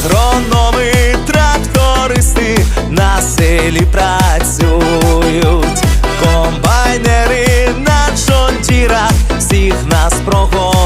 агрономи, трактористи на селі працюють, комбайнери на джондірах всіх нас прогодують.